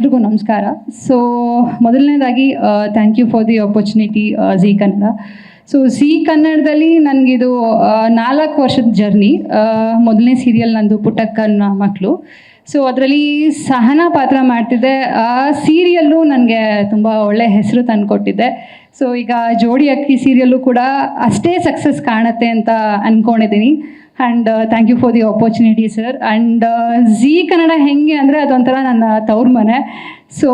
ಎಲ್ರಿಗೂ ನಮಸ್ಕಾರ. ಸೊ ಮೊದಲನೇದಾಗಿ thank you for the opportunity Zee Kannada so C ಕನ್ನಡದಲ್ಲಿ ನನಗಿದು ನಾಲ್ಕು ವರ್ಷದ ಜರ್ನಿ ಮೊದಲನೇ ಸೀರಿಯಲ್ ನಂದು ಪುಟ್ಟಕ್ಕನ ಮಕ್ಕಳು ಸೊ ಅದರಲ್ಲಿ ಸಹನಾ ಪಾತ್ರ ಮಾಡ್ತಿದ್ದೆ. ಆ ಸೀರಿಯಲ್ಲು ನನಗೆ ತುಂಬ ಒಳ್ಳೆ ಹೆಸರು ತಂದುಕೊಟ್ಟಿದ್ದೆ. ಸೊ ಈಗ ಜೋಡಿ ಅಕ್ಕಿ ಸೀರಿಯಲ್ಲು ಕೂಡ ಅಷ್ಟೇ ಸಕ್ಸಸ್ ಕಾಣುತ್ತೆ ಅಂತ ಅಂದ್ಕೊಂಡಿದ್ದೀನಿ and thank you for the opportunity sir and Zee Kannada ಹೆಂಗೆ ಅಂದರೆ ಅದೊಂಥರ ನನ್ನ ತವ್ರ ಮನೆ. ಸೊ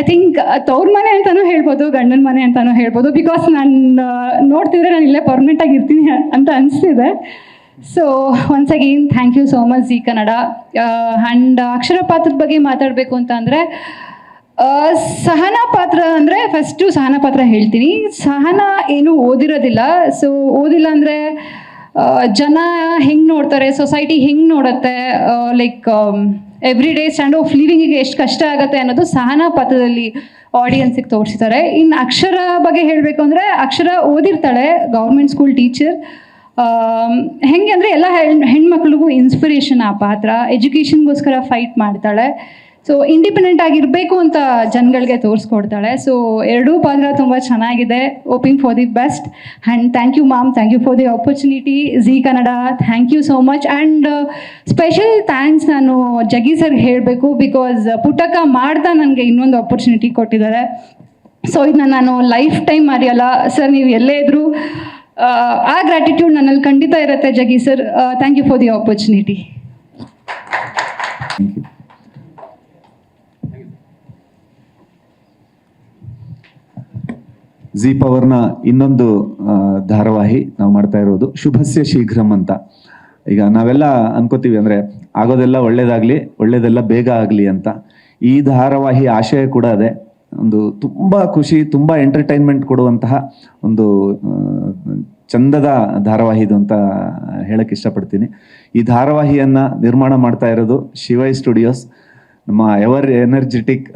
ಐ ಥಿಂಕ್ ತವ್ರ ಮನೆ ಅಂತಲೂ ಹೇಳ್ಬೋದು, ಗಂಡನ ಮನೆ ಅಂತಲೂ ಹೇಳ್ಬೋದು. ಬಿಕಾಸ್ ನಾನು ನೋಡ್ತಿದ್ರೆ ನಾನು ಇಲ್ಲೇ ಪರ್ಮನೆಂಟಾಗಿ ಇರ್ತೀನಿ ಅಂತ ಅನಿಸ್ತಿದೆ. So once again thank you so much Zee Kannada and Akshara ಪಾತ್ರದ ಬಗ್ಗೆ ಮಾತಾಡಬೇಕು ಅಂತ ಅಂದರೆ ಸಹನ ಪಾತ್ರ ಅಂದರೆ ಫಸ್ಟು ಸಹನ ಪಾತ್ರ ಹೇಳ್ತೀನಿ. ಸಹನ ಏನು ಓದಿರೋದಿಲ್ಲ. ಸೊ ಓದಿಲ್ಲ ಅಂದರೆ ಜನ ಹೆಂಗೆ ನೋಡ್ತಾರೆ? ಸೊಸೈಟಿ ಹೆಂಗೆ ನೋಡುತ್ತೆ? Like every day stand of ಲಿವಿಂಗಿಗೆ ಎಷ್ಟು ಕಷ್ಟ ಆಗುತ್ತೆ ಅನ್ನೋದು ಸಹನಾ ಪಾತ್ರದಲ್ಲಿ ಆಡಿಯನ್ಸಿಗೆ ತೋರಿಸಿದ್ದಾರೆ. ಇನ್ನು ಅಕ್ಷರ ಬಗ್ಗೆ ಹೇಳಬೇಕು ಅಂದರೆ ಅಕ್ಷರ ಓದಿರ್ತಾಳೆ ಗೌರ್ಮೆಂಟ್ ಸ್ಕೂಲ್ ಟೀಚರ್ ಹೆಂಗೆ ಅಂದರೆ ಎಲ್ಲ ಹೆಣ್ಮಕ್ಳಿಗೂ ಇನ್ಸ್ಪಿರೇಷನ್ ಆ ಪಾತ್ರ. ಎಜುಕೇಷನ್ಗೋಸ್ಕರ ಫೈಟ್ ಮಾಡ್ತಾಳೆ. ಸೊ ಇಂಡಿಪೆಂಡೆಂಟ್ ಆಗಿರಬೇಕು ಅಂತ ಜನಗಳಿಗೆ ತೋರಿಸ್ಕೊಡ್ತಾಳೆ. ಸೊ ಎರಡೂ ಪಾತ್ರ ತುಂಬ ಚೆನ್ನಾಗಿದೆ. Hoping for the best and thank you ma'am thank you for the opportunity Zee Kannada thank you so much and special thanks ನಾನು ಜಗ್ಗಿ ಸರ್ ಹೇಳಬೇಕು ಬಿಕಾಸ್ ಪುಟಕ ಮಾಡ್ತಾ ನನಗೆ ಇನ್ನೊಂದು ಆಪರ್ಚುನಿಟಿ ಕೊಟ್ಟಿದ್ದಾರೆ. ಸೊ ಇದನ್ನ ನಾನು ಲೈಫ್ ಟೈಮ್ ಮರೆಯಲ್ಲ ಸರ್ ನೀವು ಎಲ್ಲೇ ಇದ್ದರೂ ಆ ಗ್ರ್ಯಾಟಿಟ್ಯೂಡ್ ನನ್ನಲ್ಲಿ ಖಂಡಿತ ಇರುತ್ತೆ Jaggi sir thank you for the opportunity thank you Zee ಪವರ್ನ ಇನ್ನೊಂದು ಧಾರಾವಾಹಿ ನಾವು ಮಾಡ್ತಾ ಇರೋದು ಶುಭಸ್ಯ ಶೀಘ್ರಂ ಅಂತ. ಈಗ ನಾವೆಲ್ಲ ಅನ್ಕೋತೀವಿ ಅಂದ್ರೆ ಆಗೋದೆಲ್ಲ ಒಳ್ಳೇದಾಗ್ಲಿ, ಒಳ್ಳೇದೆಲ್ಲ ಬೇಗ ಆಗಲಿ ಅಂತ. ಈ ಧಾರಾವಾಹಿ ಆಶಯ ಕೂಡ ಅದೇ. ಒಂದು ತುಂಬಾ ಖುಷಿ, ತುಂಬಾ ಎಂಟರ್ಟೈನ್ಮೆಂಟ್ ಕೊಡುವಂತಹ ಒಂದು ಚಂದದ ಧಾರಾವಾಹಿ ಇದು ಅಂತ ಹೇಳಕ್ಕೆ ಇಷ್ಟಪಡ್ತೀನಿ. ಈ ಧಾರಾವಾಹಿಯನ್ನು ನಿರ್ಮಾಣ ಮಾಡ್ತಾ ಇರೋದು ಶಿವೈ ಸ್ಟುಡಿಯೋಸ್ ನಮ್ಮ ಎವರ್ ಎನರ್ಜೆಟಿಕ್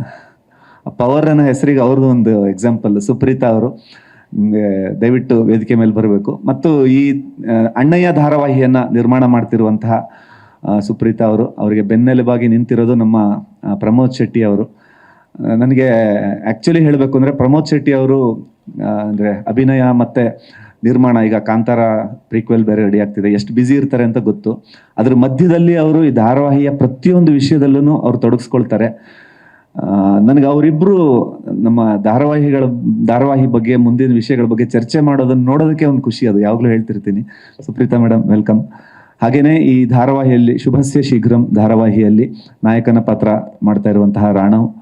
ಪವರ್ ಅನ್ನೋ ಹೆಸರಿಗೆ ಅವ್ರದ್ದು ಒಂದು ಎಕ್ಸಾಂಪಲ್ ಸುಪ್ರೀತಾ ಅವರು. ದಯವಿಟ್ಟು ವೇದಿಕೆ ಮೇಲೆ ಬರಬೇಕು. ಮತ್ತು ಈ ಅಣ್ಣಯ್ಯ ಧಾರಾವಾಹಿಯನ್ನು ನಿರ್ಮಾಣ ಮಾಡ್ತಿರುವಂತಹ ಸುಪ್ರೀತಾ ಅವರು, ಅವರಿಗೆ ಬೆನ್ನೆಲುಬಾಗಿ ನಿಂತಿರೋದು ನಮ್ಮ ಪ್ರಮೋದ್ ಶೆಟ್ಟಿ ಅವರು. ನನಗೆ ಆಕ್ಚುಲಿ ಹೇಳಬೇಕು ಅಂದರೆ ಪ್ರಮೋದ್ ಶೆಟ್ಟಿ ಅವರು ಅಂದ್ರೆ ಅಭಿನಯ ಮತ್ತು ನಿರ್ಮಾಣ, ಈಗ ಕಾಂತಾರ ಪ್ರೀಕ್ವೆಲ್ ಬೇರೆ ರೆಡಿ ಆಗ್ತಿದೆ. ಎಷ್ಟು ಬ್ಯುಸಿ ಇರ್ತಾರೆ ಅಂತ ಗೊತ್ತು. ಅದ್ರ ಮಧ್ಯದಲ್ಲಿ ಅವರು ಈ ಧಾರಾವಾಹಿಯ ಪ್ರತಿಯೊಂದು ವಿಷಯದಲ್ಲೂ ಅವ್ರು ತೊಡಗಿಸ್ಕೊಳ್ತಾರೆ. ನನಗೆ ಅವರಿಬ್ರು ನಮ್ಮ ಧಾರಾವಾಹಿಗಳ, ಧಾರಾವಾಹಿ ಬಗ್ಗೆ, ಮುಂದಿನ ವಿಷಯಗಳ ಬಗ್ಗೆ ಚರ್ಚೆ ಮಾಡೋದನ್ನ ನೋಡೋದಕ್ಕೆ ಒಂದು ಖುಷಿ ಅದು. ಯಾವಾಗಲೂ ಹೇಳ್ತಿರ್ತೀನಿ. Supreetha madam welcome. ಹಾಗೇನೆ ಈ ಧಾರಾವಾಹಿಯಲ್ಲಿ, ಶುಭಸ್ಯ ಶೀಘ್ರಂ ಧಾರಾವಾಹಿಯಲ್ಲಿ ನಾಯಕನ ಪಾತ್ರ ಮಾಡ್ತಾ ಇರುವಂತಹ ರಾಣವ್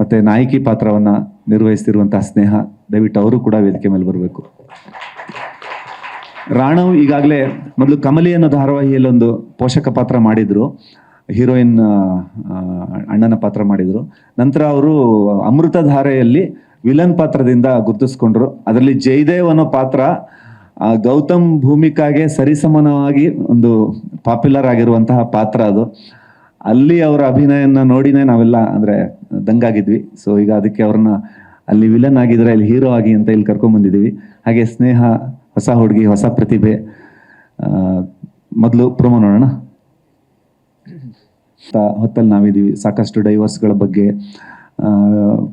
ಮತ್ತೆ ನಾಯಕಿ ಪಾತ್ರವನ್ನ ನಿರ್ವಹಿಸ್ತಿರುವಂತಹ ಸ್ನೇಹ ದಯವಿಟ್ಟು ಅವರು ಕೂಡ ವೇದಿಕೆ ಮೇಲೆ ಬರಬೇಕು. ರಾಣವ್ ಈಗಾಗಲೇ ಮೊದಲು ಕಮಲಿ ಅನ್ನೋ ಧಾರಾವಾಹಿಯಲ್ಲಿ ಒಂದು ಪೋಷಕ ಪಾತ್ರ ಮಾಡಿದ್ರು. ಹೀರೋಯಿನ್ ಅಣ್ಣನ ಪಾತ್ರ ಮಾಡಿದ್ರು. ನಂತರ ಅವರು ಅಮೃತಧಾರೆಯಲ್ಲಿ ವಿಲನ್ ಪಾತ್ರದಿಂದ ಗುರುತಿಸ್ಕೊಂಡ್ರು. ಅದರಲ್ಲಿ ಜಯದೇವ್ ಅನ್ನೋ ಪಾತ್ರ ಗೌತಮ್ ಭೂಮಿಕಾಗೆ ಸರಿಸಮಾನವಾಗಿ ಒಂದು ಪಾಪ್ಯುಲರ್ ಆಗಿರುವಂತಹ ಪಾತ್ರ ಅದು. ಅಲ್ಲಿ ಅವರ ಅಭಿನಯನ ನೋಡಿನೇ ನಾವೆಲ್ಲ ಅಂದ್ರೆ ದಂಗಾಗಿದ್ವಿ. ಸೊ ಈಗ ಅದಕ್ಕೆ ಅವ್ರನ್ನ ಅಲ್ಲಿ ವಿಲನ್ ಆಗಿದ್ರೆ ಇಲ್ಲಿ ಹೀರೋ ಆಗಿ ಅಂತ ಇಲ್ಲಿ ಕರ್ಕೊಂಡ್ ಬಂದಿದೀವಿ ಹಾಗೆ ಸ್ನೇಹ, ಹೊಸ ಹುಡುಗಿ, ಹೊಸ ಪ್ರತಿಭೆ ಮೊದಲು ಪ್ರೊಮೋ ನೋಡೋಣ. ಹೊತ್ತಲ್ಲಿ ನಾವಿದ್ದೀವಿ ಸಾಕಷ್ಟು ಡೈವರ್ಸ್ಗಳ ಬಗ್ಗೆ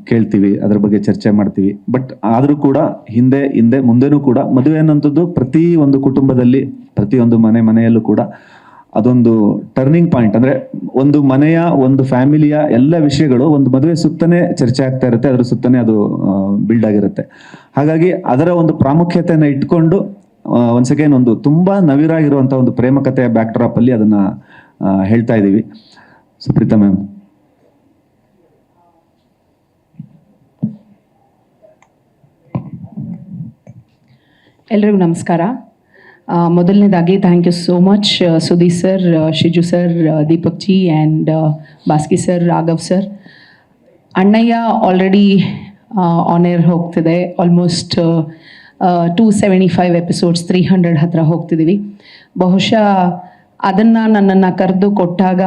ಕೇಳ್ತೀವಿ. ಅದ್ರ ಬಗ್ಗೆ ಚರ್ಚೆ ಮಾಡ್ತೀವಿ. ಬಟ್ ಆದರೂ ಕೂಡ ಹಿಂದೆ ಹಿಂದೆ, ಮುಂದೆನೂ ಕೂಡ ಮದುವೆ ಅನ್ನೋಂಥದ್ದು ಪ್ರತಿ ಒಂದು ಕುಟುಂಬದಲ್ಲಿ ಪ್ರತಿಯೊಂದು ಮನೆ ಮನೆಯಲ್ಲೂ ಕೂಡ ಅದೊಂದು ಟರ್ನಿಂಗ್ ಪಾಯಿಂಟ್ ಅಂದ್ರೆ ಒಂದು ಮನೆಯ, ಒಂದು ಫ್ಯಾಮಿಲಿಯ ಎಲ್ಲ ವಿಷಯಗಳು ಒಂದು ಮದುವೆ ಸುತ್ತನೇ ಚರ್ಚೆ ಆಗ್ತಾ ಇರುತ್ತೆ. ಅದರ ಸುತ್ತನೇ ಅದು ಬಿಲ್ಡ್ ಆಗಿರುತ್ತೆ. ಹಾಗಾಗಿ ಅದರ ಒಂದು ಪ್ರಾಮುಖ್ಯತೆಯನ್ನು ಇಟ್ಕೊಂಡು ಒನ್ಸ್ ಅಗೇನ್ ಒಂದು ತುಂಬಾ ನವಿರಾಗಿರುವಂತಹ ಒಂದು ಪ್ರೇಮ ಕಥೆಯ ಬ್ಯಾಕ್ ಡ್ರಾಪ್ ಅಲ್ಲಿ ಅದನ್ನ ಹೇಳ್ತಾ ಇದೀವಿ. ಸುಪ್ರೀತಾ ಮ್ಯಾಮ್ ಎಲ್ರಿಗೂ ನಮಸ್ಕಾರ. ಮೊದಲನೇದಾಗಿ thank you so much Sudeep sir Shiju sir Deepak ji and Baski sir Raghav sir Annayya already on air ಹೋಗ್ತಿದೆ. Almost two seventy five episodes three hundred ಹತ್ರ ಹೋಗ್ತಿದ್ದೀವಿ ಬಹುಶಃ ಅದನ್ನು ನನ್ನನ್ನು ಕರೆದು ಕೊಟ್ಟಾಗ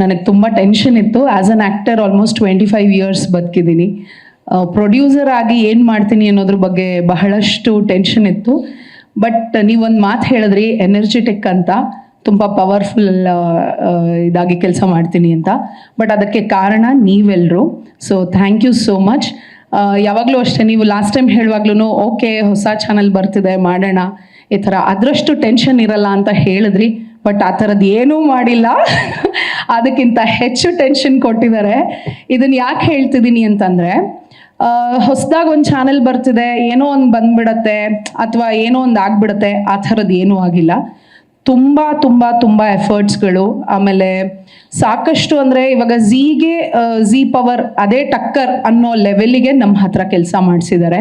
ನನಗೆ ತುಂಬ ಟೆನ್ಷನ್ ಇತ್ತು. As an actor almost twenty five years ಬದುಕಿದ್ದೀನಿ producer ಆಗಿ ಏನು ಮಾಡ್ತೀನಿ ಅನ್ನೋದ್ರ ಬಗ್ಗೆ ಬಹಳಷ್ಟು ಟೆನ್ಷನ್ ಇತ್ತು. ಬಟ್ ನೀವೊಂದು ಮಾತು ಹೇಳಿದ್ರಿ ಎನರ್ಜೆಟಿಕ್ ಅಂತ. ತುಂಬ ಪವರ್ಫುಲ್ ಇದಾಗಿ ಕೆಲಸ ಮಾಡ್ತೀನಿ ಅಂತ. ಬಟ್ ಅದಕ್ಕೆ ಕಾರಣ ನೀವೆಲ್ಲರೂ so thank you so much ಯಾವಾಗಲೂ ಅಷ್ಟೇ, ನೀವು ಲಾಸ್ಟ್ ಟೈಮ್ ಹೇಳುವಾಗ್ಲೂ ಓಕೆ ಹೊಸ ಚಾನಲ್ ಬರ್ತಿದೆ, ಮಾಡೋಣ. ಈ ಥರ ಅದರಷ್ಟು ಟೆನ್ಷನ್ ಇರಲ್ಲ ಅಂತ ಹೇಳಿದ್ರಿ. ಬಟ್ ಆ ಥರದ್ದು ಏನೂ ಮಾಡಿಲ್ಲ. ಅದಕ್ಕಿಂತ ಹೆಚ್ಚು ಟೆನ್ಷನ್ ಕೊಟ್ಟಿದ್ದಾರೆ. ಇದನ್ನು ಯಾಕೆ ಹೇಳ್ತಿದ್ದೀನಿ ಅಂತಂದರೆ ಹೊಸದಾಗಿ ಒಂದು ಚಾನೆಲ್ ಬರ್ತಿದೆ, ಏನೋ ಒಂದು ಬಂದ್ಬಿಡತ್ತೆ, ಅಥವಾ ಏನೋ ಒಂದು ಆಗ್ಬಿಡತ್ತೆ, ಆ ಥರದ್ದು ಏನೂ ಆಗಿಲ್ಲ. ತುಂಬ ತುಂಬ ತುಂಬ ಎಫರ್ಟ್ಸ್ಗಳು ಆಮೇಲೆ ಸಾಕಷ್ಟು ಅಂದರೆ ಇವಾಗ ಝೀಗೆ ಝೀ ಪವರ್ ಅದೇ ಟಕ್ಕರ್ ಅನ್ನೋ ಲೆವೆಲಿಗೆ ನಮ್ಮ ಹತ್ರ ಕೆಲಸ ಮಾಡಿಸಿದ್ದಾರೆ.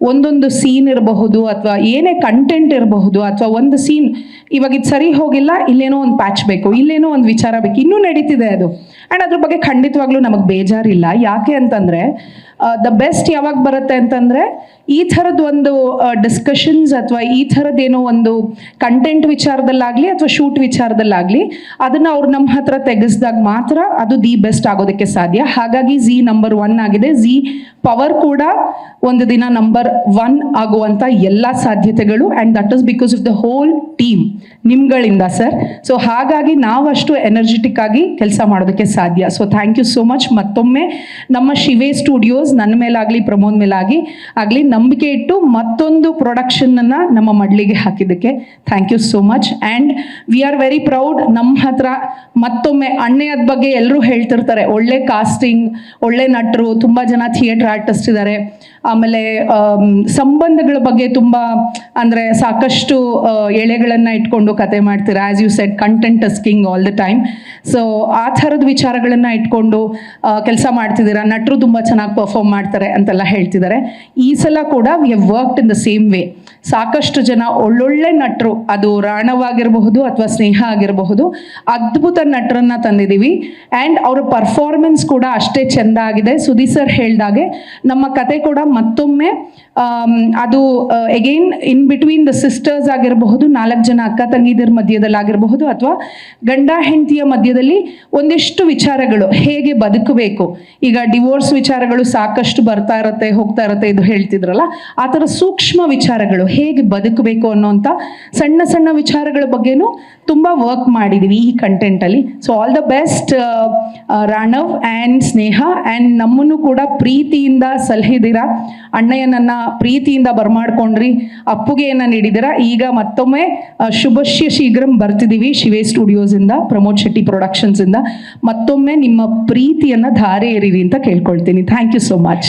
ಒಂದೊಂದು ಸೀನ್ ಇರಬಹುದು ಅಥವಾ ಏನೇ ಕಂಟೆಂಟ್ ಇರಬಹುದು ಅಥವಾ ಒಂದು ಸೀನ್ ಇವಾಗ ಇದು ಸರಿ ಹೋಗಿಲ್ಲ, ಇಲ್ಲೇನೋ ಒಂದು ಪ್ಯಾಚ್ ಬೇಕು, ಇಲ್ಲೇನೋ ಒಂದು ವಿಚಾರ ಬೇಕು, ಇನ್ನೂ ನಡೀತಿದೆ ಅದು. ಆ್ಯಂಡ್ ಅದ್ರ ಬಗ್ಗೆ ಖಂಡಿತವಾಗ್ಲೂ ನಮಗೆ ಬೇಜಾರಿಲ್ಲ. ಯಾಕೆ ಅಂತಂದರೆ ದ ಬೆಸ್ಟ್ ಯಾವಾಗ ಬರುತ್ತೆ ಅಂತಂದರೆ, ಈ ಥರದ ಒಂದು ಡಿಸ್ಕಷನ್ಸ್ ಅಥವಾ ಈ ಥರದ್ದೇನೋ ಒಂದು ಕಂಟೆಂಟ್ ವಿಚಾರದಲ್ಲಾಗಲಿ ಅಥವಾ ಶೂಟ್ ವಿಚಾರದಲ್ಲಾಗಲಿ, ಅದನ್ನು ಅವ್ರು ನಮ್ಮ ಹತ್ರ ತೆಗೆಸ್ದಾಗ ಮಾತ್ರ ಅದು ದಿ ಬೆಸ್ಟ್ ಆಗೋದಕ್ಕೆ ಸಾಧ್ಯ. ಹಾಗಾಗಿ ಝಿ ನಂಬರ್ ಒನ್ ಆಗಿದೆ. ಝಿ ಪವರ್ ಕೂಡ ಒಂದು ದಿನ ನಂಬರ್ ಒನ್ ಆಗುವಂತ ಎಲ್ಲ ಸಾಧ್ಯತೆಗಳು and that is because of the whole team ನಿಮ್ಗಳಿಂದ sir so ಹಾಗಾಗಿ ನಾವಷ್ಟು ಎನರ್ಜೆಟಿಕ್ ಆಗಿ ಕೆಲಸ ಮಾಡೋದಕ್ಕೆ ಸಾಧ್ಯ. So thank you so much ಮತ್ತೊಮ್ಮೆ ನಮ್ಮ ಶಿವೇ ಸ್ಟುಡಿಯೋಸ್ ನನ್ನ ಮೇಲಾಗಲಿ ಪ್ರಮೋದ್ ಮೇಲಾಗಿ ಆಗಲಿ ನಂಬಿಕೆ ಇಟ್ಟು ಮತ್ತೊಂದು ಪ್ರೊಡಕ್ಷನನ್ನು ನಮ್ಮ ಮಡ್ಲಿಗೆ ಹಾಕಿದ್ದಕ್ಕೆ thank you so much and we are very proud ನಮ್ಮ ಹತ್ರ ಮತ್ತೊಮ್ಮೆ ಅಣ್ಣೆಯದ ಬಗ್ಗೆ ಎಲ್ಲರೂ ಹೇಳ್ತಿರ್ತಾರೆ. ಒಳ್ಳೆ ಕಾಸ್ಟಿಂಗ್ ಒಳ್ಳೆ ನಟರು ತುಂಬ ಜನ ಥಿಯೇಟರ್ ಆರ್ಟಿಸ್ಟ್ ಇದ್ದಾರೆ ಆಮೇಲೆ ಆಮ್, ಸಂಬಂಧಗಳ ಬಗ್ಗೆ ತುಂಬ, ಅಂದರೆ ಸಾಕಷ್ಟು ಎಳೆಗಳನ್ನು ಇಟ್ಕೊಂಡು ಕತೆ ಮಾಡ್ತೀರಾ? As you said content king all the time so ಆ ಥರದ ವಿಚಾರಗಳನ್ನು ಇಟ್ಕೊಂಡು ಕೆಲಸ ಮಾಡ್ತಿದ್ದೀರಾ? ನಟರು ತುಂಬ ಚೆನ್ನಾಗಿ ಪರ್ಫಾರ್ಮ್ ಮಾಡ್ತಾರೆ ಅಂತೆಲ್ಲ ಹೇಳ್ತಿದ್ದಾರೆ. ಈ ಸಲ ಕೂಡ we worked in the same way ಸಾಕಷ್ಟು ಜನ ಒಳ್ಳೊಳ್ಳೆ ನಟರು, ಅದು ರಾಣವಾಗಿರಬಹುದು ಅಥವಾ ಸ್ನೇಹ ಆಗಿರಬಹುದು, ಅದ್ಭುತ ನಟರನ್ನ ತಂದಿದ್ದೀವಿ. ಆ್ಯಂಡ್ ಅವರ ಪರ್ಫಾರ್ಮೆನ್ಸ್ ಕೂಡ ಅಷ್ಟೇ ಚೆಂದ ಆಗಿದೆ. ಸುದೀಪ್ ಸರ್ ಹೇಳ್ದಾಗೆ, ನಮ್ಮ ಕತೆ ಕೂಡ ಮತ್ತೊಮ್ಮೆ ಅದು again in between the sisters ಆಗಿರಬಹುದು, ನಾಲ್ಕು ಜನ ಅಕ್ಕ ತಂಗಿದರ ಮಧ್ಯದಲ್ಲಿ ಆಗಿರಬಹುದು ಅಥವಾ ಗಂಡ ಹೆಂಡತಿಯ ಮಧ್ಯದಲ್ಲಿ ಒಂದಿಷ್ಟು ವಿಚಾರಗಳು ಹೇಗೆ ಬದುಕಬೇಕು. ಈಗ ಡಿವೋರ್ಸ್ ವಿಚಾರಗಳು ಸಾಕಷ್ಟು ಬರ್ತಾ ಇರತ್ತೆ, ಹೋಗ್ತಾ ಇರತ್ತೆ ಇದು ಹೇಳ್ತಿದ್ರಲ್ಲ, ಆ ಥರ ಸೂಕ್ಷ್ಮ ವಿಚಾರಗಳು ಹೇಗೆ ಬದುಕಬೇಕು ಅನ್ನೋಂಥ ಸಣ್ಣ ಸಣ್ಣ ವಿಚಾರಗಳ ಬಗ್ಗೆನೂ ತುಂಬ ವರ್ಕ್ ಮಾಡಿದ್ದೀವಿ ಈ ಕಂಟೆಂಟಲ್ಲಿ so all the best Ranav and Sneha and ನಮ್ಮನ್ನು ಕೂಡ ಪ್ರೀತಿಯಿಂದ ಸಲಹಿದ್ದೀರಾ ಅಣ್ಣಯ್ಯನನ್ನ ಪ್ರೀತಿಯಿಂದ ಬರ್ಮಾಡ್ಕೊಂಡ್ರಿ, ಅಪ್ಪುಗೆಯನ್ನ ನೀಡಿದಿರ ಈಗ ಮತ್ತೊಮ್ಮೆ ಶುಭಶ್ಯ ಶೀಘ್ರಂ ಬರ್ತಿದ್ದೀವಿ ಸ್ಟುಡಿಯೋಸ್ ಸ್ಟುಡಿಯೋಸಿಂದ, ಪ್ರಮೋದ್ ಶೆಟ್ಟಿ ಪ್ರೊಡಕ್ಷನ್ಸ್ ಇಂದ ಮತ್ತೊಮ್ಮೆ ನಿಮ್ಮ ಪ್ರೀತಿಯನ್ನ ಧಾರೆ ಏರಿರಿ ಅಂತ ಕೇಳ್ಕೊಳ್ತೀನಿ. Thank you so much